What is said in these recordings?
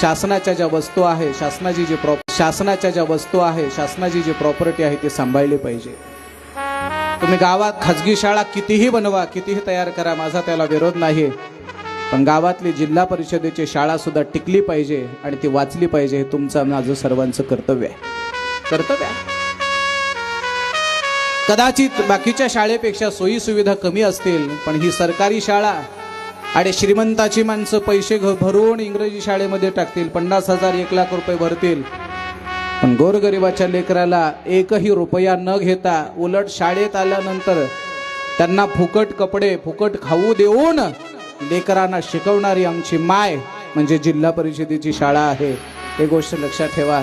शासनाच्या ज्या वस्तू आहे शासनाची जी प्रॉप शासनाच्या ज्या वस्तू आहे शासनाची जी प्रॉपर्टी आहे ती सांभाळली पाहिजे. तुम्ही गावात खाजगी शाळा कितीही बनवा कितीही तयार करा माझा त्याला विरोध नाही पण गावातली जिल्हा परिषदेची शाळा सुद्धा टिकली पाहिजे आणि ती वाचली पाहिजे हे तुमचं माझं सर्वांचं कर्तव्य आहे. कर्तव्य आहे. कदाचित बाकीच्या शाळेपेक्षा सोयी सुविधा कमी असतील पण ही सरकारी शाळा आणि श्रीमंताची माणसं पैसे घ- भरून इंग्रजी शाळेमध्ये टाकतील. पन्नास हजार एक लाख रुपये भरतील. पण गोरगरिबाच्या लेकराला एकही रुपया न घेता उलट शाळेत आल्यानंतर त्यांना फुकट कपडे फुकट खाऊ देऊन लेकरांना शिकवणारी आमची माय म्हणजे जिल्हा परिषदेची शाळा आहे. हे गोष्ट लक्षात ठेवा.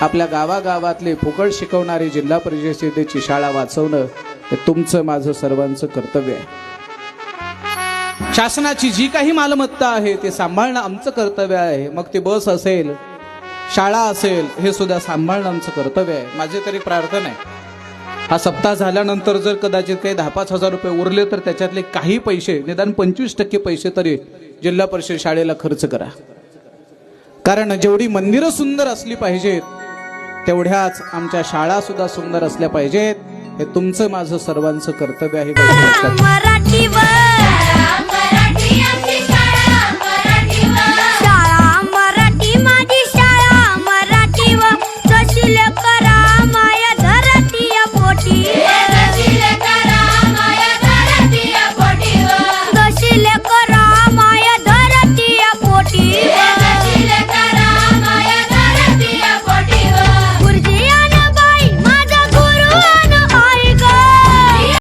आपल्या गावागावातली फुकट शिकवणारी जिल्हा परिषदेची शाळा वाचवणं हे तुमचं माझं सर्वांचं कर्तव्य आहे. शासनाची जी काही मालमत्ता आहे ते सांभाळणं आमचं कर्तव्य आहे. मग ती बस असेल शाळा असेल हे सुद्धा सांभाळणं आमचं कर्तव्य आहे. माझी तरी प्रार्थना आहे. हा सप्ताह झाल्यानंतर जर कदाचित काही दहा पाच हजार रुपये उरले तर त्याच्यातले काही पैसे निदान पंचवीस टक्के पैसे तरी जिल्हा परिषद शाळेला खर्च करा. कारण जेवढी मंदिरं सुंदर असली पाहिजेत तेवढ्याच आमच्या शाळा सुद्धा सुंदर असल्या पाहिजेत. हे तुमचं माझं सर्वांचं कर्तव्य आहे.